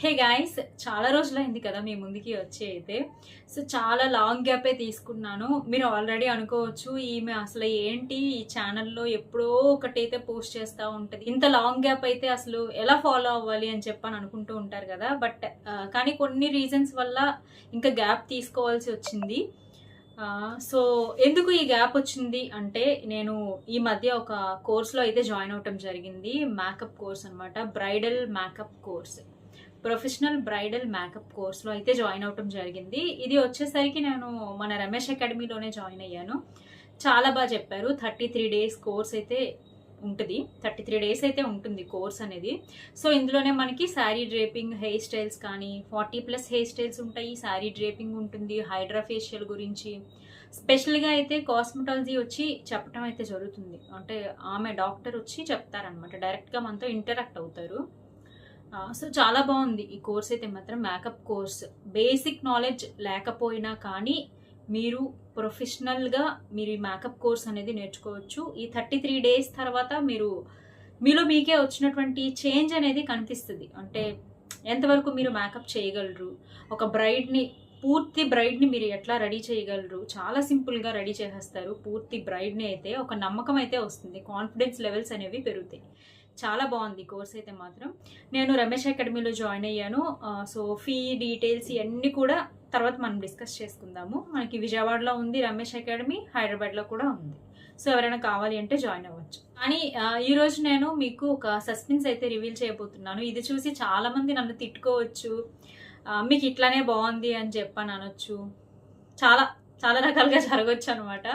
Hey guys చాలా రోజులైంది కదా మీ ముందుకి వచ్చి అయితే. సో చాలా లాంగ్ గ్యాపే తీసుకున్నాను. మీరు ఆల్రెడీ అనుకోవచ్చు ఈమె అసలు ఏంటి? ఈ ఛానల్లో ఎప్పుడో ఒకటైతే పోస్ట్ చేస్తూ ఉంటుంది. ఇంత లాంగ్ గ్యాప్ అయితే అసలు ఎలా ఫాలో అవ్వాలి అని చెప్పని అనుకుంటూ ఉంటారు కదా. బట్ కానీ కొన్ని రీజన్స్ వల్ల ఇంకా గ్యాప్ తీసుకోవాల్సి వచ్చింది. సో ఎందుకు ఈ గ్యాప్ వచ్చింది అంటే నేను ఈ మధ్య ఒక కోర్స్లో అయితే జాయిన్ అవటం జరిగింది. మేకప్ కోర్స్ అనమాట bridal makeup course professional bridal makeup కోర్స్లో అయితే జాయిన్ అవటం జరిగింది. ఇది వచ్చేసరికి నేను మన రమేష్ అకాడమీలోనే జాయిన్ అయ్యాను. చాలా బాగా చెప్పారు. థర్టీ త్రీ డేస్ కోర్స్ అయితే ఉంటుంది. థర్టీ త్రీ డేస్ అయితే ఉంటుంది కోర్స్ అనేది. సో ఇందులోనే మనకి శారీ డ్రేపింగ్ హెయిర్ స్టైల్స్ కానీ ఫార్టీ ప్లస్ హెయిర్ స్టైల్స్ ఉంటాయి. శారీ డ్రేపింగ్ ఉంటుంది హైడ్రా ఫేషియల్ గురించి. స్పెషల్గా అయితే కాస్మెటాలజీ వచ్చి చెప్పడం అయితే జరుగుతుంది. అంటే ఆమె డాక్టర్ వచ్చి చెప్తారనమాట డైరెక్ట్గా మనతో ఇంటరాక్ట్ అవుతారు. సో చాలా బాగుంది. ఈ కోర్స్ అయితే మాత్రం మేకప్ కోర్స్ బేసిక్ నాలెడ్జ్ లేకపోయినా కానీ మీరు ప్రొఫెషనల్గా మీరు ఈ మేకప్ కోర్స్ అనేది నేర్చుకోవచ్చు. ఈ థర్టీ త్రీ డేస్ తర్వాత మీరు మీలో మీకే వచ్చినటువంటి చేంజ్ అనేది కనిపిస్తుంది. అంటే ఎంతవరకు మీరు మేకప్ చేయగలరు? ఒక బ్రైడ్ని పూర్తి బ్రైడ్ని మీరు ఎట్లా రెడీ చేయగలరు? చాలా సింపుల్గా రెడీ చేసేస్తారు. పూర్తి బ్రైడ్ని అయితే ఒక నమ్మకం అయితే వస్తుంది. కాన్ఫిడెన్స్ లెవెల్స్ అనేవి పెరుగుతాయి. చాలా బాగుంది కోర్స్ అయితే మాత్రం. నేను రమేష్ అకాడమీలో జాయిన్ అయ్యాను. సో ఫీ డీటెయిల్స్ ఇవన్నీ కూడా తర్వాత మనం డిస్కస్ చేసుకుందాము. మనకి విజయవాడలో ఉంది రమేష్ అకాడమీ హైదరాబాద్లో కూడా ఉంది. సో ఎవరైనా కావాలి అంటే జాయిన్ అవ్వచ్చు. కానీ ఈరోజు నేను మీకు ఒక సస్పెన్స్ అయితే రివీల్ చేయబోతున్నాను. ఇది చూసి చాలామంది నన్ను తిట్టుకోవచ్చు. మీకు ఇట్లానే బాగుంది అని చెప్పాను అనొచ్చు. చాలా చాలా రకాలుగా జరగవచ్చు అనమాట.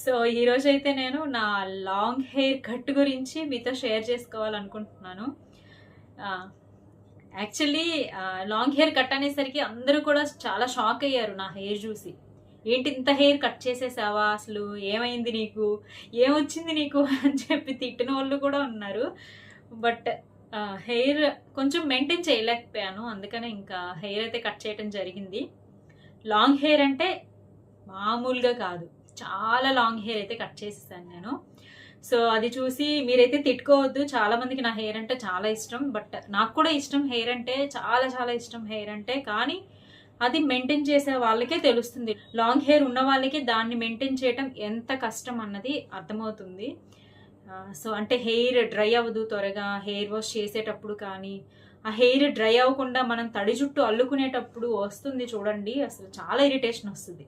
సో ఈరోజు అయితే నేను నా లాంగ్ హెయిర్ కట్ గురించి మీతో షేర్ చేసుకోవాలనుకుంటున్నాను. యాక్చువల్లీ లాంగ్ హెయిర్ కట్ అనేసరికి అందరూ కూడా చాలా షాక్ అయ్యారు నా హెయిర్ చూసి. ఏంటి ఇంత హెయిర్ కట్ చేసేసావా అసలు? ఏమైంది నీకు? ఏమొచ్చింది నీకు? అని చెప్పి తిట్టిన వాళ్ళు కూడా ఉన్నారు. బట్ హెయిర్ కొంచెం మెయింటైన్ చేయలేకపోయాను. అందుకనే ఇంకా హెయిర్ అయితే కట్ చేయడం జరిగింది. లాంగ్ హెయిర్ అంటే మామూలుగా కాదు. చాలా లాంగ్ హెయిర్ అయితే కట్ చేసేసాను నేను. సో అది చూసి మీరైతే తిట్టుకోవద్దు. చాలా మందికి నా హెయిర్ అంటే చాలా ఇష్టం. బట్ నాకు కూడా ఇష్టం హెయిర్ అంటే చాలా చాలా ఇష్టం హెయిర్ అంటే. కానీ అది మెయింటైన్ చేసే వాళ్ళకే తెలుస్తుంది. లాంగ్ హెయిర్ ఉన్న వాళ్ళకి దాన్ని మెయింటైన్ చేయటం ఎంత కష్టం అన్నది అర్థమవుతుంది. సో అంటే హెయిర్ డ్రై అవ్వదు త్వరగా. హెయిర్ వాష్ చేసేటప్పుడు కానీ ఆ హెయిర్ డ్రై అవ్వకుండా మనం తడి జుట్టు అల్లుకునేటప్పుడు వస్తుంది చూడండి. అసలు చాలా ఇరిటేషన్ వస్తుంది.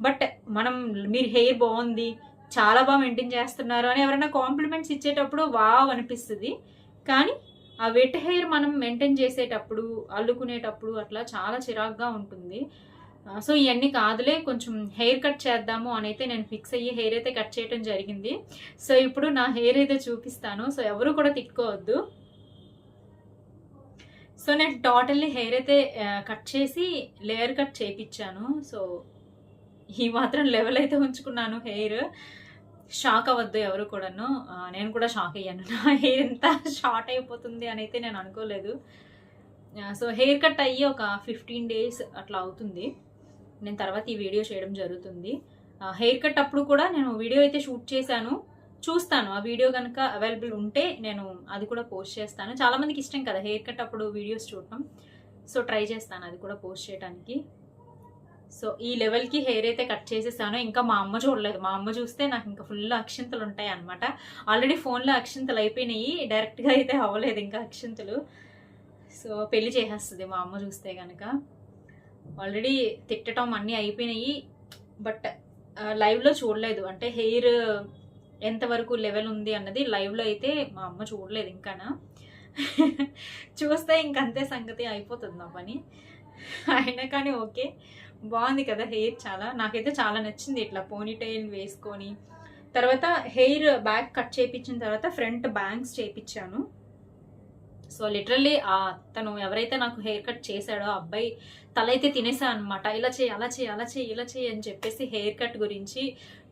బట్ మనం మీరు హెయిర్ బాగుంది చాలా బాగా మెయింటైన్ చేస్తున్నారు అని ఎవరైనా కాంప్లిమెంట్స్ ఇచ్చేటప్పుడు వావ్ అనిపిస్తుంది. కానీ ఆ వెట్ హెయిర్ మనం మెయింటైన్ చేసేటప్పుడు అల్లుకునేటప్పుడు అట్లా చాలా చిరాగ్గా ఉంటుంది. సో ఇవన్నీ కాదులే కొంచెం హెయిర్ కట్ చేద్దాము అని అయితే నేను ఫిక్స్ అయ్యి హెయిర్ అయితే కట్ చేయడం జరిగింది. సో ఇప్పుడు నా హెయిర్ అయితే చూపిస్తాను. సో ఎవరు కూడా తిట్టుకోవద్దు. సో నేను టోటల్లీ హెయిర్ అయితే కట్ చేసి లేయర్ కట్ చేయించాను సో ఈ మాత్రం లెవెల్ అయితే ఉంచుకున్నాను హెయిర్. షాక్ అవ్వద్దు ఎవరు కూడాను. నేను కూడా షాక్ అయ్యాను. నా హెయిర్ ఎంత షార్ట్ అయిపోతుంది అని అయితే నేను అనుకోలేదు. సో హెయిర్ కట్ అయ్యి ఒక ఫిఫ్టీన్ డేస్ అట్లా అవుతుంది. నేను తర్వాత ఈ వీడియో చేయడం జరుగుతుంది. హెయిర్ కట్ అప్పుడు కూడా నేను వీడియో అయితే షూట్ చేశాను. చూస్తాను. ఆ వీడియో కనుక అవైలబుల్ ఉంటే నేను అది కూడా పోస్ట్ చేస్తాను. చాలామందికి ఇష్టం కదా హెయిర్ కట్ అప్పుడు వీడియోస్ చూడటం. సో ట్రై చేస్తాను అది కూడా పోస్ట్ చేయడానికి సో ఈ లెవెల్కి హెయిర్ అయితే కట్ చేసేసాను. ఇంకా మా అమ్మ చూడలేదు. మా అమ్మ చూస్తే నాకు ఇంకా ఫుల్ అక్షింతలు ఉంటాయి అనమాట ఆల్రెడీ ఫోన్లో అక్షింతలు అయిపోయినాయి. డైరెక్ట్గా అయితే అవ్వలేదు ఇంకా అక్షింతలు. సో పెళ్ళి చేసేస్తుంది మా అమ్మ చూస్తే కనుక ఆల్రెడీ తిట్టడం అన్నీ అయిపోయినాయి. బట్ లైవ్లో చూడలేదు. అంటే హెయిర్ ఎంతవరకు లెవెల్ ఉంది అన్నది లైవ్లో అయితే మా అమ్మ చూడలేదు ఇంకానా. చూస్తే ఇంకంతే సంగతి అయిపోతుంది నా పని. అయినా కానీ ఓకే. బాగుంది కదా హెయిర్ చాలా. నాకైతే చాలా నచ్చింది ఇట్లా పోనీటైల్ వేసుకొని. తర్వాత హెయిర్ బ్యాక్ కట్ చేయించిన తర్వాత ఫ్రంట్ బ్యాంగ్స్ చేయించాను సో లిటరల్లీ ఆ తను ఎవరైతే నాకు హెయిర్ కట్ చేశాడో అబ్బాయి తల అయితే తినేసా అనమాట ఇలా చేయి అలా చేయి అలా చేయి ఇలా చేయి అని చెప్పేసి హెయిర్ కట్ గురించి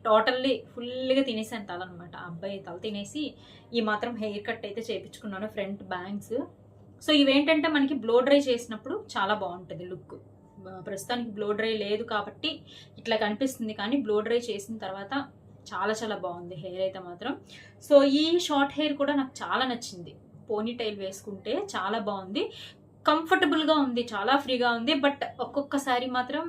టోటల్లీ ఫుల్గా తినేసాను తల అనమాట అబ్బాయి తల తినేసి ఈ మాత్రం హెయిర్ కట్ అయితే చేయించుకున్నాను ఫ్రంట్ బ్యాంగ్స్. సో ఇవేంటంటే మనకి బ్లో డ్రై చేసినప్పుడు చాలా బాగుంటుంది లుక్. ప్రస్తుతానికి బ్లో డ్రై లేదు కాబట్టి ఇట్లా కనిపిస్తుంది. కానీ బ్లో డ్రై చేసిన తర్వాత చాలా చాలా బాగుంది హెయిర్ అయితే మాత్రం. సో ఈ షార్ట్ హెయిర్ కూడా నాకు చాలా నచ్చింది. పోనీ టైల్ వేసుకుంటే చాలా బాగుంది. కంఫర్టబుల్గా ఉంది చాలా ఫ్రీగా ఉంది. బట్ ఒక్కొక్కసారి మాత్రం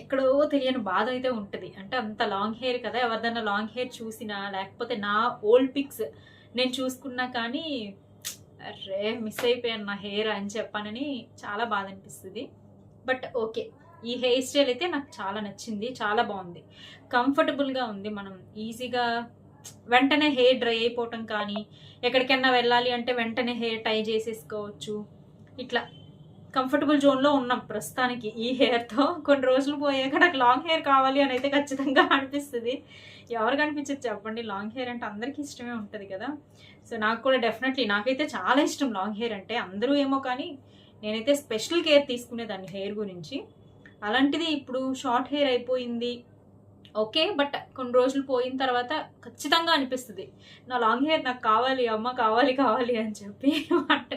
ఎక్కడో తెలియని బాధ అయితే ఉంటుంది. అంటే అంత లాంగ్ హెయిర్ కదా ఎవరిదైనా లాంగ్ హెయిర్ చూసినా లేకపోతే నా ఓల్డ్ పిక్స్ నేను చూసుకున్నా కానీ రే మిస్ అయిపోయాను నా హెయిర్ అని చెప్పానని చాలా బాధ అనిపిస్తుంది. But okay. ఈ హెయిర్ స్టైల్ అయితే నాకు చాలా నచ్చింది చాలా బాగుంది. కంఫర్టబుల్గా ఉంది మనం ఈజీగా వెంటనే హెయిర్ డ్రై అయిపోవటం కానీ ఎక్కడికైనా వెళ్ళాలి అంటే వెంటనే హెయిర్ టై చేసేసుకోవచ్చు. ఇట్లా కంఫర్టబుల్ జోన్లో ఉన్నాం ప్రస్తుతానికి ఈ హెయిర్తో. కొన్ని రోజులు పోయాక నాకు లాంగ్ హెయిర్ కావాలి అని అయితే ఖచ్చితంగా అనిపిస్తుంది. ఎవరికి అనిపించదు చెప్పండి. లాంగ్ హెయిర్ అంటే అందరికీ ఇష్టమే ఉంటుంది కదా. సో నాకు కూడా డెఫినెట్లీ నాకైతే చాలా ఇష్టం లాంగ్ హెయిర్ అంటే. అందరూ ఏమో కానీ నేనైతే స్పెషల్ కేర్ తీసుకునేదాన్ని హెయిర్ గురించి. అలాంటిది ఇప్పుడు షార్ట్ హెయిర్ అయిపోయింది. ఓకే బట్ కొన్ని రోజులు పోయిన తర్వాత ఖచ్చితంగా అనిపిస్తుంది. నా లాంగ్ హెయిర్ నాకు కావాలి అమ్మ కావాలి కావాలి అని చెప్పి బట్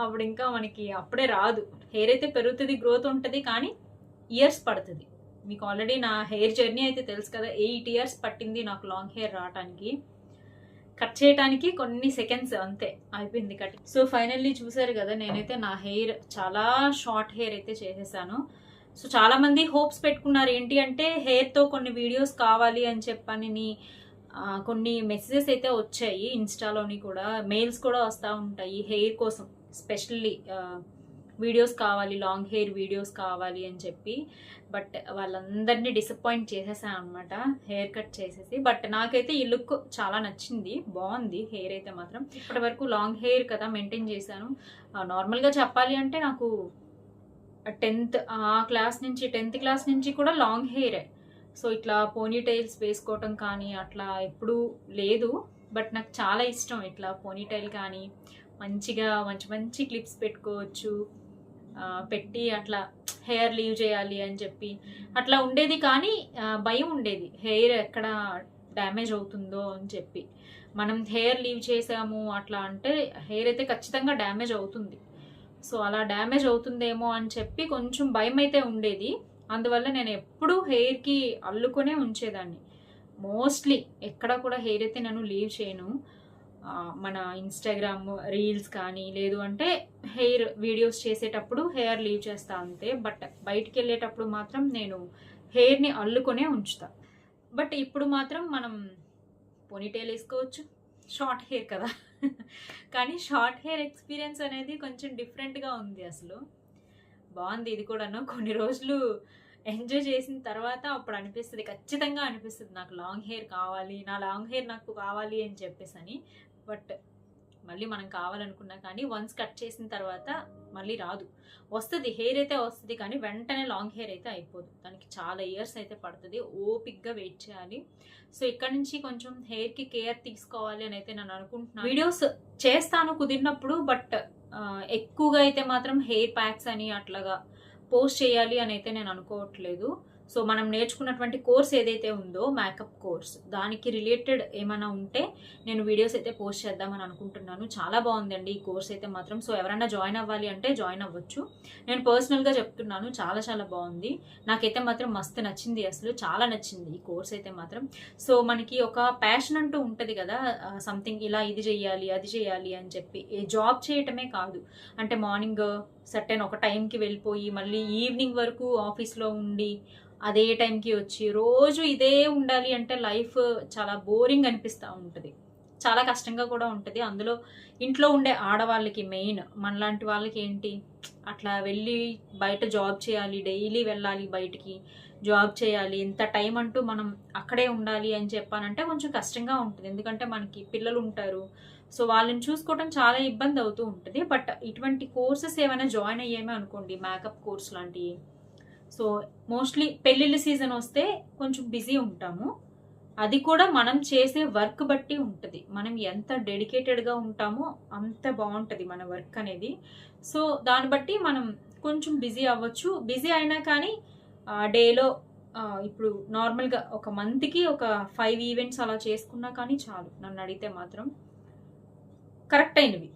అప్పుడు ఇంకా మనకి అప్పుడే రాదు. హెయిర్ అయితే పెరుగుతుంది గ్రోత్ ఉంటుంది కానీ ఇయర్స్ పడుతుంది. మీకు ఆల్రెడీ నా హెయిర్ జర్నీ అయితే తెలుసు కదా ఎయిట్ ఇయర్స్ పట్టింది నాకు లాంగ్ హెయిర్ రావడానికి కట్ చేయడానికి కొన్ని సెకండ్స్ అంతే అయిపోయింది కట్. సో ఫైనల్లీ చూసారు కదా నేనైతే నా హెయిర్ చాలా షార్ట్ హెయిర్ అయితే చేసేసాను. సో చాలా మంది హోప్స్ పెట్టుకున్నారు ఏంటి అంటే హెయిర్తో కొన్ని వీడియోస్ కావాలి అని చెప్పని కొన్ని మెసేజెస్ అయితే వచ్చాయి ఇన్స్టాలోని కూడా మెయిల్స్ కూడా వస్తూ ఉంటాయి హెయిర్ కోసం స్పెషల్లీ వీడియోస్ కావాలి లాంగ్ హెయిర్ వీడియోస్ కావాలి అని చెప్పి బట్ వాళ్ళందరినీ డిసప్పాయింట్ చేసేసాను అనమాట హెయిర్ కట్ చేసేసి. బట్ నాకైతే ఈ లుక్ చాలా నచ్చింది బాగుంది హెయిర్ అయితే మాత్రం. ఇప్పటి వరకు లాంగ్ హెయిర్ కదా మెయింటైన్ చేశాను. నార్మల్గా చెప్పాలి అంటే నాకు టెన్త్ ఆ క్లాస్ నుంచి టెన్త్ క్లాస్ నుంచి కూడా లాంగ్ హెయిరే. సో ఇట్లా పోనీ టైల్స్ వేసుకోవటం కానీ అట్లా ఎప్పుడూ లేదు. బట్ నాకు చాలా ఇష్టం ఇట్లా పోనీ టైల్ కానీ మంచిగా మంచి మంచి క్లిప్స్ పెట్టుకోవచ్చు. పెట్టి అట్లా హెయిర్ లీవ్ చేయాలి అని చెప్పి అట్లా ఉండేది కానీ భయం ఉండేది. హెయిర్ ఎక్కడ డ్యామేజ్ అవుతుందో అని చెప్పి. మనం హెయిర్ లీవ్ చేసాము అట్లా అంటే హెయిర్ అయితే ఖచ్చితంగా డ్యామేజ్ అవుతుంది. సో అలా డ్యామేజ్ అవుతుందేమో అని చెప్పి కొంచెం భయం అయితే ఉండేది. అందువల్ల నేను ఎప్పుడూ హెయిర్కి అల్లుకొనే ఉంచేదాన్ని. మోస్ట్లీ ఎక్కడ కూడా హెయిర్ అయితే నేను లీవ్ చేయను. మన ఇన్స్టాగ్రామ్ రీల్స్ కానీ లేదు అంటే హెయిర్ వీడియోస్ చేసేటప్పుడు హెయిర్ లీవ్ చేస్తా అంతే. బట్ బయటికి వెళ్ళేటప్పుడు మాత్రం నేను హెయిర్ని అల్లుకొనే ఉంచుతా. బట్ ఇప్పుడు మాత్రం మనం పోనీటైల్ వేసుకోవచ్చు. షార్ట్ హెయిర్ కదా. కానీ షార్ట్ హెయిర్ ఎక్స్పీరియన్స్ అనేది కొంచెం డిఫరెంట్గా ఉంది అసలు. బాగుంది ఇది కూడాను. కొన్ని రోజులు ఎంజాయ్ చేసిన తర్వాత అప్పుడు అనిపిస్తుంది. ఖచ్చితంగా అనిపిస్తుంది. నాకు లాంగ్ హెయిర్ కావాలి నా లాంగ్ హెయిర్ నాకు కావాలి అని చెప్పేసి అని బట్ మళ్ళీ మనం కావాలనుకున్నా కానీ వన్స్ కట్ చేసిన తర్వాత మళ్ళీ రాదు. వస్తుంది హెయిర్ అయితే వస్తుంది కానీ వెంటనే లాంగ్ హెయిర్ అయితే అయిపోదు. దానికి చాలా ఇయర్స్ అయితే పడుతుంది. ఓపిక్గా వెయిట్ చేయాలి. సో ఇక్కడ నుంచి కొంచెం హెయిర్కి కేర్ తీసుకోవాలి అని అయితే నేను అనుకుంటున్నాను. వీడియోస్ చేస్తాను కుదిరినప్పుడు బట్ ఎక్కువగా అయితే మాత్రం హెయిర్ ప్యాక్స్ అని అట్లాగా పోస్ట్ చేయాలి అని అయితే నేను అనుకోవట్లేదు. సో మనం నేర్చుకున్నటువంటి కోర్స్ ఏదైతే ఉందో మేకప్ కోర్స్ దానికి రిలేటెడ్ ఏమైనా ఉంటే నేను వీడియోస్ అయితే పోస్ట్ చేద్దామని అనుకుంటున్నాను. చాలా బాగుందండి ఈ కోర్స్ అయితే మాత్రం. సో ఎవరైనా జాయిన్ అవ్వాలి అంటే జాయిన్ అవ్వచ్చు. నేను పర్సనల్గా చెప్తున్నాను చాలా చాలా బాగుంది. నాకైతే మాత్రం మస్తు నచ్చింది అసలు చాలా నచ్చింది ఈ కోర్స్ అయితే మాత్రం. సో మనకి ఒక ప్యాషన్ అంటూ ఉంటుంది కదా సంథింగ్ ఇలా ఇది చేయాలి అది చేయాలి అని చెప్పి. జాబ్ చేయటమే కాదు. అంటే మార్నింగ్ సర్టెన్ ఒక టైంకి వెళ్ళిపోయి మళ్ళీ ఈవినింగ్ వరకు ఆఫీస్లో ఉండి అదే టైంకి వచ్చి రోజు ఇదే ఉండాలి అంటే లైఫ్ చాలా బోరింగ్ అనిపిస్తూ ఉంటుంది. చాలా కష్టంగా కూడా ఉంటుంది. అందులో ఇంట్లో ఉండే ఆడవాళ్ళకి మెయిన్ మనలాంటి వాళ్ళకి ఏంటి? అట్లా వెళ్ళి బయట జాబ్ చేయాలి డైలీ వెళ్ళాలి బయటికి జాబ్ చేయాలి ఇంత టైం అంటూ మనం అక్కడే ఉండాలి అని చెప్పానంటే కొంచెం కష్టంగా ఉంటుంది. ఎందుకంటే మనకి పిల్లలు ఉంటారు సో వాళ్ళని చూసుకోవడం చాలా ఇబ్బంది అవుతూ ఉంటుంది. బట్ ఇటువంటి కోర్సెస్ ఏమైనా జాయిన్ అయ్యేమే అనుకోండి మేకప్ కోర్స్ లాంటివి. సో మోస్ట్లీ పెళ్ళిళ్ళ సీజన్ వస్తే కొంచెం బిజీ ఉంటాము. అది కూడా మనం చేసే వర్క్ బట్టి ఉంటుంది. మనం ఎంత డెడికేటెడ్గా ఉంటామో అంత బాగుంటుంది మన వర్క్ అనేది. సో దాన్ని బట్టి మనం కొంచెం బిజీ అవ్వచ్చు. బిజీ అయినా కానీ డేలో ఇప్పుడు నార్మల్గా ఒక మంత్కి ఒక ఫైవ్ ఈవెంట్స్ అలా చేసుకున్నా కానీ చాలు. నన్ను అడిగితే మాత్రం. కరెక్ట్ అయినవి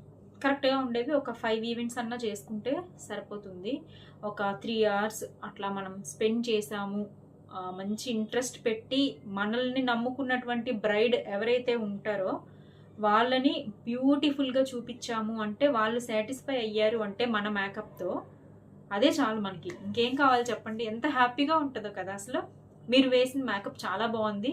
కరెక్ట్గా ఉండేవి ఒక ఫైవ్ ఈవెంట్స్ అన్నా చేసుకుంటే సరిపోతుంది. ఒక త్రీ అవర్స్ అట్లా మనం స్పెండ్ చేసాము మంచి ఇంట్రెస్ట్ పెట్టి మనల్ని నమ్ముకున్నటువంటి బ్రైడ్ ఎవరైతే ఉంటారో వాళ్ళని బ్యూటిఫుల్గా చూపించాము అంటే వాళ్ళు సాటిస్ఫై అయ్యారు అంటే మన మేకప్తో అదే చాలు మనకి. ఇంకేం కావాలి చెప్పండి? ఎంత హ్యాపీగా ఉంటుందో కదా అసలు. మీరు వేసిన మేకప్ చాలా బాగుంది.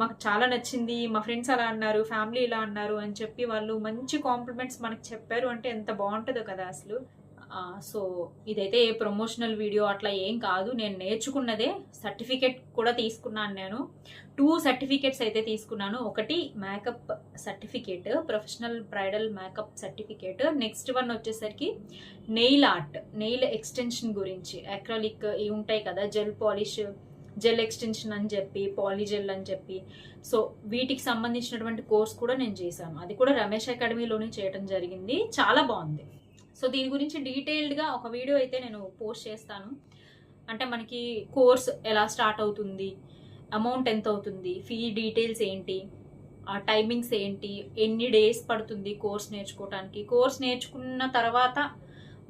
మాకు చాలా నచ్చింది మా ఫ్రెండ్స్ అలా అన్నారు ఫ్యామిలీ ఇలా అన్నారు అని చెప్పి వాళ్ళు మంచి కాంప్లిమెంట్స్ మనకు చెప్పారు. అంటే ఎంత బాగుంటుందో కదా అసలు. సో ఇదైతే ఏ ప్రమోషనల్ వీడియో అట్లా ఏం కాదు. నేను నేర్చుకున్నదే సర్టిఫికేట్ కూడా తీసుకున్నాను నేను. టూ సర్టిఫికేట్స్ అయితే తీసుకున్నాను. ఒకటి makeup certificate professional bridal makeup certificate. Next one వచ్చేసరికి నెయిల్ ఆర్ట్ నెయిల్ ఎక్స్టెన్షన్ గురించి. అక్రాలిక్ ఇవి ఉంటాయి కదా జెల్ పాలిష్ జెల్ ఎక్స్టెన్షన్ అని చెప్పి పాలీజెల్ అని చెప్పి. సో వీటికి సంబంధించినటువంటి కోర్స్ కూడా నేను చేశాను. అది కూడా రమేష్ అకాడమీలోనే చేయడం జరిగింది. చాలా బాగుంది. సో దీని గురించి డీటెయిల్డ్గా ఒక వీడియో అయితే నేను పోస్ట్ చేస్తాను. అంటే మనకి కోర్స్ ఎలా స్టార్ట్ అవుతుంది అమౌంట్ ఎంత అవుతుంది ఫీ డీటెయిల్స్ ఏంటి ఆ టైమింగ్స్ ఏంటి ఎన్ని డేస్ పడుతుంది కోర్స్ నేర్చుకోవటానికి. కోర్స్ నేర్చుకున్న తర్వాత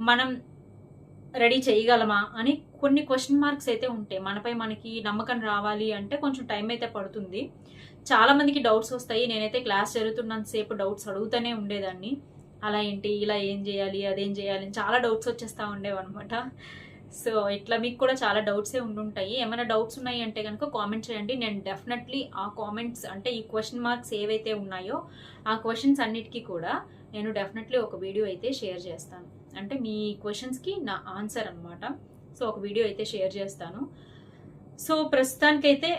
మనం రెడీ చేయగలమా అని కొన్ని క్వశ్చన్ మార్క్స్ అయితే ఉంటాయి. మనపై మనకి నమ్మకం రావాలి అంటే కొంచెం టైం అయితే పడుతుంది. చాలా మందికి డౌట్స్ వస్తాయి. నేనైతే క్లాస్ జరుగుతున్నంత సేపు డౌట్స్ అడుగుతూనే ఉండేదాన్ని. అలా ఏంటి? ఇలా ఏం చేయాలి? అదేం చేయాలి? అని చాలా డౌట్స్ వచ్చేస్తూ ఉండేవన్నమాట సో ఇట్లా మీకు కూడా చాలా డౌట్సే ఉండుంటాయి. ఏమైనా డౌట్స్ ఉన్నాయి అంటే కనుక కామెంట్ చేయండి. నేను డెఫినెట్లీ ఆ కామెంట్స్ అంటే ఈ క్వశ్చన్ మార్క్స్ ఏవైతే ఉన్నాయో ఆ క్వశ్చన్స్ అన్నిటికీ కూడా నేను డెఫినెట్లీ ఒక వీడియో అయితే షేర్ చేస్తాను. అంటే మీ క్వశ్చన్స్కి నా ఆన్సర్ అనమాట సో ఒక వీడియో అయితే షేర్ చేస్తాను. సో ప్రస్తుతానికైతే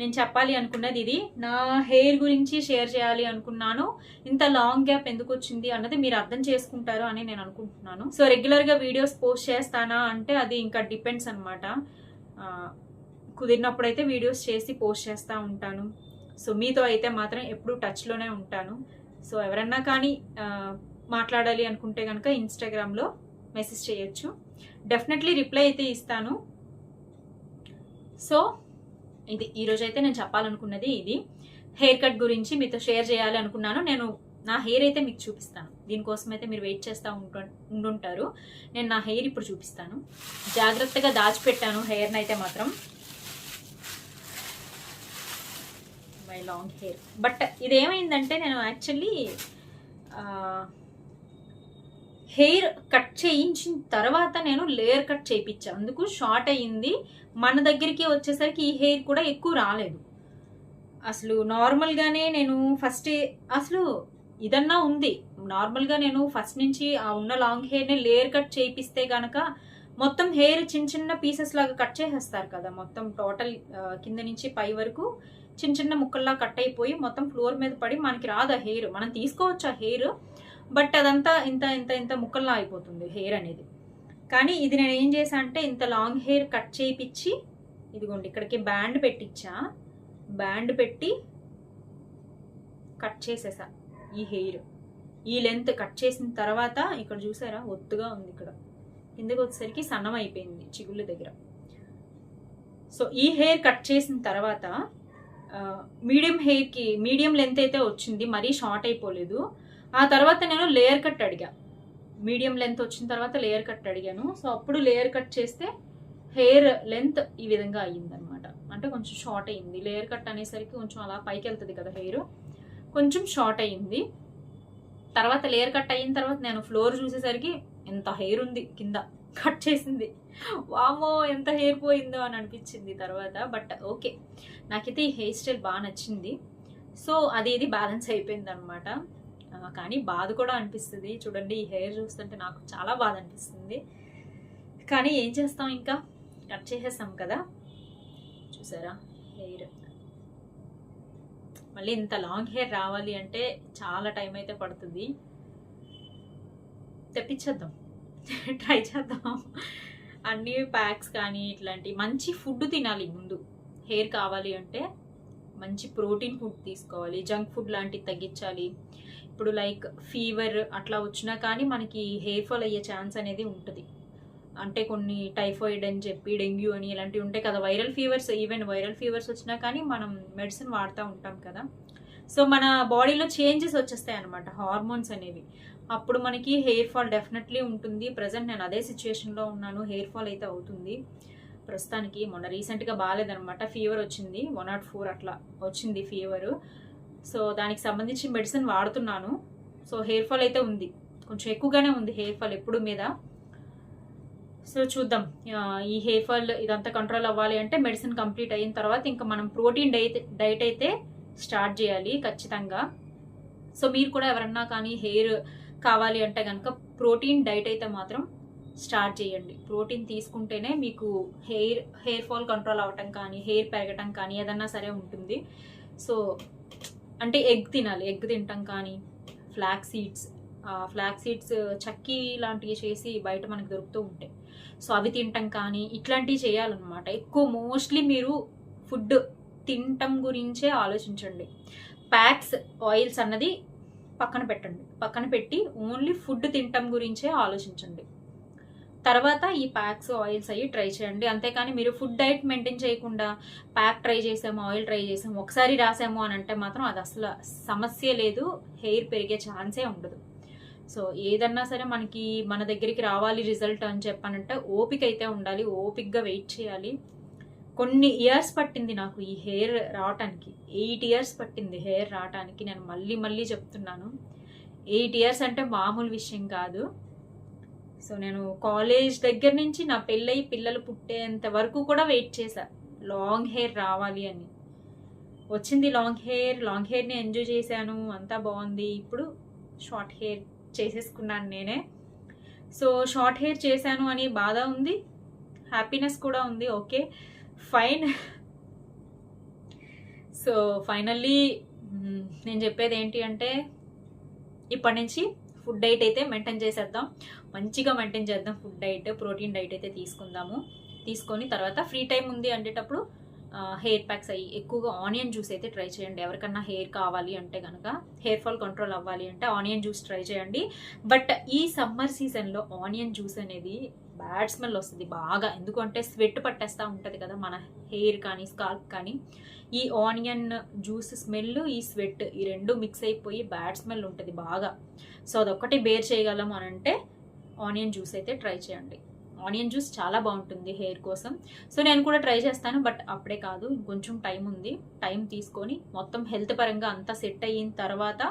నేను చెప్పాలి అనుకున్నది ఇది. నా హెయిర్ గురించి షేర్ చేయాలి అనుకున్నాను. ఇంత లాంగ్ గ్యాప్ ఎందుకు వచ్చింది అన్నది మీరు అర్థం చేసుకుంటారు అని నేను అనుకుంటున్నాను. సో రెగ్యులర్గా వీడియోస్ పోస్ట్ చేస్తానా అంటే అది ఇంకా డిపెండ్స్ అనమాట కుదిరినప్పుడైతే వీడియోస్ చేసి పోస్ట్ చేస్తూ ఉంటాను. సో మీతో అయితే మాత్రం ఎప్పుడూ టచ్లోనే ఉంటాను. సో ఎవరన్నా కానీ మాట్లాడాలి అనుకుంటే కనుక ఇన్స్టాగ్రామ్లో మెసేజ్ చేయొచ్చు. డెఫినెట్లీ రిప్లై అయితే ఇస్తాను. సో ఇది ఈరోజు అయితే నేను చెప్పాలనుకున్నది ఇది. హెయిర్ కట్ గురించి మీతో షేర్ చేయాలి అనుకున్నాను. నేను నా హెయిర్ అయితే మీకు చూపిస్తాను. దీనికోసం అయితే మీరు వెయిట్ చేస్తూ ఉంటు ఉండుంటారు. నేను నా హెయిర్ ఇప్పుడు చూపిస్తాను. జాగ్రత్తగా దాచిపెట్టాను హెయిర్ని అయితే మాత్రం. మై లాంగ్ హెయిర్ బట్ ఇదేమైందంటే నేను యాక్చువల్లీ హెయిర్ కట్ చేయించిన తర్వాత నేను లేయర్ కట్ చేయించాను అందుకు షార్ట్ అయ్యింది. మన దగ్గరికి వచ్చేసరికి ఈ హెయిర్ కూడా ఎక్కువ రాలేదు. అసలు నార్మల్గానే నేను ఫస్ట్ అసలు ఇదన్నా ఉంది. నార్మల్గా నేను ఫస్ట్ నుంచి ఆ ఉన్న లాంగ్ హెయిర్ని లేయర్ కట్ చేయిస్తే కనుక మొత్తం హెయిర్ చిన్న చిన్న పీసెస్ లాగా కట్ చేసేస్తారు కదా. మొత్తం టోటల్ కింద నుంచి పై వరకు చిన్న చిన్న ముక్కల్లా కట్ అయిపోయి మొత్తం ఫ్లోర్ మీద పడి మనకి రాదు ఆ హెయిర్. మనం తీసుకోవచ్చు ఆ హెయిర్. బట్ అదంతా ఇంత ఇంత ఇంత ముక్కల్లా అయిపోతుంది హెయిర్ అనేది. కానీ ఇది నేను ఏం చేశా అంటే ఇంత లాంగ్ హెయిర్ కట్ చేయించి ఇదిగోండి ఇక్కడికి బ్యాండ్ పెట్టించా బ్యాండ్ పెట్టి కట్ చేసేసా ఈ హెయిర్. ఈ లెంత్ కట్ చేసిన తర్వాత ఇక్కడ చూసారా ఒత్తుగా ఉంది ఇక్కడ. కిందకి వచ్చేసరికి సన్నం అయిపోయింది చిగుళ్ళ దగ్గర. సో ఈ హెయిర్ కట్ చేసిన తర్వాత మీడియం హెయిర్కి మీడియం లెంత్ అయితే వచ్చింది మరీ షార్ట్ అయిపోలేదు. ఆ తర్వాత నేను లేయర్ కట్ అడిగా. మీడియం లెంత్ వచ్చిన తర్వాత లేయర్ కట్ అడిగాను. సో అప్పుడు లేయర్ కట్ చేస్తే హెయిర్ లెంత్ ఈ విధంగా అయ్యిందనమాట అంటే కొంచెం షార్ట్ అయ్యింది. లేయర్ కట్ అనేసరికి కొంచెం అలా పైకి వెళ్తుంది కదా హెయిర్ కొంచెం షార్ట్ అయ్యింది. తర్వాత లేయర్ కట్ అయిన తర్వాత నేను ఫ్లోర్ చూసేసరికి ఎంత హెయిర్ ఉంది కింద. కట్ చేసింది. వామో ఎంత హెయిర్ పోయిందో అని అనిపించింది తర్వాత. బట్ ఓకే నాకైతే ఈ హెయిర్ స్టైల్ బాగా నచ్చింది. సో అది ఇది బ్యాలెన్స్ అయిపోయింది అనమాట కానీ బాధ కూడా అనిపిస్తుంది. చూడండి ఈ హెయిర్ చూస్తుంటే నాకు చాలా బాధ అనిపిస్తుంది. కానీ ఏం చేస్తాం ఇంకా? కట్ చేసేస్తాం కదా? చూసారా? హెయిర్. మళ్ళీ ఇంత లాంగ్ హెయిర్ రావాలి అంటే చాలా టైం అయితే పడుతుంది. తెప్పించేద్దాం. ట్రై చేద్దాం. అన్ని ప్యాక్స్ కానీ ఇట్లాంటి మంచి ఫుడ్ తినాలి ముందు. హెయిర్ కావాలి అంటే మంచి ప్రోటీన్ ఫుడ్ తీసుకోవాలి. జంక్ ఫుడ్ లాంటివి తగ్గించాలి. ఇప్పుడు లైక్ ఫీవర్ అట్లా వచ్చినా కానీ మనకి హెయిర్ ఫాల్ అయ్యే ఛాన్స్ అనేది ఉంటుంది. అంటే కొన్ని టైఫాయిడ్ అని చెప్పి డెంగ్యూ అని ఇలాంటివి ఉంటాయి కదా viral fevers even viral fevers వచ్చినా కానీ మనం మెడిసిన్ వాడుతూ ఉంటాం కదా. సో మన బాడీలో చేంజెస్ వచ్చేస్తాయి అనమాట హార్మోన్స్ అనేవి. అప్పుడు మనకి హెయిర్ ఫాల్ డెఫినెట్లీ ఉంటుంది. ప్రజెంట్ నేను అదే సిచ్యువేషన్లో ఉన్నాను హెయిర్ ఫాల్ అయితే అవుతుంది. ప్రస్తుతానికి మొన్న రీసెంట్గా బాగాలేదనమాట ఫీవర్ వచ్చింది. వన్ నాట్ ఫోర్ అట్లా వచ్చింది ఫీవరు. సో దానికి సంబంధించి మెడిసిన్ వాడుతున్నాను. సో హెయిర్ ఫాల్ అయితే ఉంది. కొంచెం ఎక్కువగానే ఉంది హెయిర్ ఫాల్ ఎప్పుడు మీద. సో చూద్దాం. ఈ హెయిర్ ఫాల్ ఇదంతా కంట్రోల్ అవ్వాలి అంటే మెడిసిన్ కంప్లీట్ అయిన తర్వాత ఇంకా మనం ప్రోటీన్ డైట్ డైట్ అయితే స్టార్ట్ చేయాలి ఖచ్చితంగా. సో మీరు కూడా ఎవరన్నా కానీ హెయిర్ కావాలి అంటే కనుక ప్రోటీన్ డైట్ అయితే మాత్రం స్టార్ట్ చేయండి. ప్రోటీన్ తీసుకుంటేనే మీకు హెయిర్ హెయిర్ ఫాల్ కంట్రోల్ అవ్వటం కానీ హెయిర్ పెరగటం కానీ ఏదన్నా సరే ఉంటుంది. సో అంటే ఎగ్ తినాలి ఎగ్ తింటాం కానీ flax seeds flax seeds chikki లాంటివి చేసి బయట మనకు దొరుకుతూ ఉంటాయి. సో అవి తింటాం కానీ ఇట్లాంటివి చేయాలన్నమాట. ఎక్కువ మోస్ట్లీ మీరు ఫుడ్ తినటం గురించే ఆలోచించండి. ప్యాక్స్ ఆయిల్స్ అన్నది పక్కన పెట్టండి. పక్కన పెట్టి ఓన్లీ ఫుడ్ తినటం గురించే ఆలోచించండి. తర్వాత ఈ ప్యాక్స్ ఆయిల్స్ అవి ట్రై చేయండి. అంతేకాని మీరు ఫుడ్ డైట్ మెయింటైన్ చేయకుండా ప్యాక్ ట్రై చేసాము ఆయిల్ ట్రై చేసాము ఒకసారి రాసాము అని అంటే మాత్రం అది అసలు సమస్య లేదు. హెయిర్ పెరిగే ఛాన్సే ఉండదు. సో ఏదన్నా సరే మనకి మన దగ్గరికి రావాలి రిజల్ట్ అని చెప్పానంటే ఓపిక అయితే ఉండాలి. ఓపిక్గా వెయిట్ చేయాలి. కొన్ని ఇయర్స్ పట్టింది నాకు ఈ హెయిర్ రావటానికి. ఎయిట్ ఇయర్స్ పట్టింది హెయిర్ రావటానికి. నేను మళ్ళీ మళ్ళీ చెప్తున్నాను. ఎయిట్ ఇయర్స్ అంటే మామూలు విషయం కాదు. సో నేను కాలేజ్ దగ్గర నుంచి నా పెళ్ళయి పిల్లలు పుట్టేంత వరకు కూడా వెయిట్ చేశా. లాంగ్ హెయిర్ రావాలి అని. వచ్చింది లాంగ్ హెయిర్ లాంగ్ హెయిర్ని ఎంజాయ్ చేశాను అంతా బాగుంది. ఇప్పుడు షార్ట్ హెయిర్ చేసేసుకున్నాను నేనే. సో షార్ట్ హెయిర్ చేశాను అని బాధ ఉంది. హ్యాపీనెస్ కూడా ఉంది. ఓకే. ఫైన్. సో ఫైనల్లీ నేను చెప్పేది ఏంటి అంటే ఇప్పటి నుంచి ఫుడ్ డైట్ అయితే మెయింటైన్ చేసేద్దాం. మంచిగా మెయింటైన్ చేద్దాం ఫుడ్ డైట్ ప్రోటీన్ డైట్ అయితే తీసుకుందాము. తీసుకొని తర్వాత ఫ్రీ టైం ఉంది అండేటప్పుడు హెయిర్ ప్యాక్స్ అయ్యి ఎక్కువగా ఆనియన్ జ్యూస్ అయితే ట్రై చేయండి. ఎవరికన్నా హెయిర్ కావాలి అంటే కనుక హెయిర్ ఫాల్ కంట్రోల్ అవ్వాలి అంటే ఆనియన్ జ్యూస్ ట్రై చేయండి. బట్ ఈ సమ్మర్ సీజన్లో ఆనియన్ జ్యూస్ అనేది బ్యాడ్ స్మెల్ వస్తుంది బాగా. ఎందుకంటే స్వెట్ పట్టేస్తూ ఉంటుంది కదా మన హెయిర్ కానీ స్కాల్ప్ కానీ. ఈ ఆనియన్ జ్యూస్ స్మెల్ ఈ స్వెట్ ఈ రెండు మిక్స్ అయిపోయి బ్యాడ్ స్మెల్ ఉంటుంది బాగా. సో అదొక్కటి బేర్ చేయగలం అని అంటే ఆనియన్ జ్యూస్ అయితే ట్రై చేయండి. ఆనియన్ జ్యూస్ చాలా బాగుంటుంది హెయిర్ కోసం. సో నేను కూడా ట్రై చేస్తాను బట్ అప్పుడే కాదు ఇంకొంచెం టైం ఉంది. టైం తీసుకొని మొత్తం హెల్త్ పరంగా అంతా సెట్ అయిన తర్వాత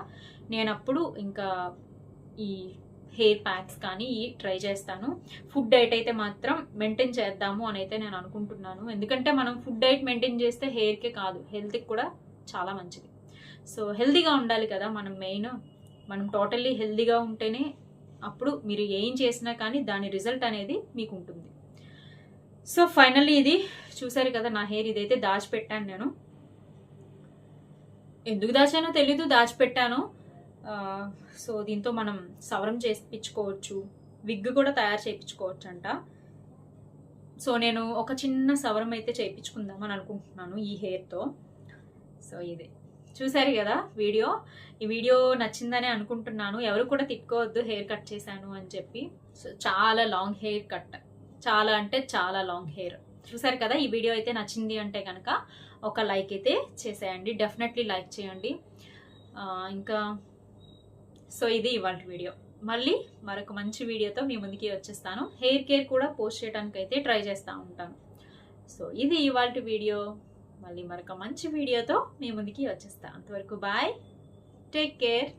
నేను అప్పుడు ఇంకా ఈ హెయిర్ ప్యాక్స్ కానీ ట్రై చేస్తాను. ఫుడ్ డైట్ అయితే మాత్రం మెయింటైన్ చేద్దాము అని అయితే నేను అనుకుంటున్నాను. ఎందుకంటే మనం ఫుడ్ డైట్ మెయింటైన్ చేస్తే హెయిర్కే కాదు హెల్త్కి కూడా చాలా మంచిది. సో హెల్తీగా ఉండాలి కదా మనం మెయిన్. మనం టోటల్లీ హెల్తీగా ఉంటేనే అప్పుడు మీరు ఏం చేసినా కానీ దాని రిజల్ట్ అనేది మీకు ఉంటుంది సో ఫైనల్లీ ఇది చూసారు కదా నా హెయిర్ ఇదైతే దాచిపెట్టాను నేను. ఎందుకు దాచానో తెలీదు దాచిపెట్టాను. సో దీంతో మనం సవరం చేయించుకోవచ్చు విగ్ కూడా తయారు చేయించుకోవచ్చు అంట సో నేను ఒక చిన్న సవరం అయితే చేయించుకుందామని అనుకుంటున్నాను ఈ హెయిర్తో. సో ఇది. చూసారు కదా వీడియో? ఈ వీడియో నచ్చిందని అనుకుంటున్నాను. ఎవరు కూడా తిట్టుకోవద్దు హెయిర్ కట్ చేశాను అని చెప్పి. సో చాలా లాంగ్ హెయిర్ కట్. చాలా అంటే చాలా లాంగ్ హెయిర్. చూసారు కదా ఈ వీడియో అయితే నచ్చింది అంటే కనుక ఒక లైక్ అయితే చేసేయండి. డెఫినెట్లీ లైక్ చేయండి. ఇంకా సో ఇది ఇవాళ వీడియో. మళ్ళీ మరొక మంచి వీడియోతో మీ ముందుకి వచ్చేస్తాను. హెయిర్ కేర్ కూడా పోస్ట్ చేయడానికి అయితే ట్రై చేస్తూ ఉంటాను. సో ఇది ఇవాళ వీడియో. మళ్ళీ మరొక మంచి వీడియోతో మీ ముందుకి వచ్చేస్తాను అంతవరకు బాయ్. Take care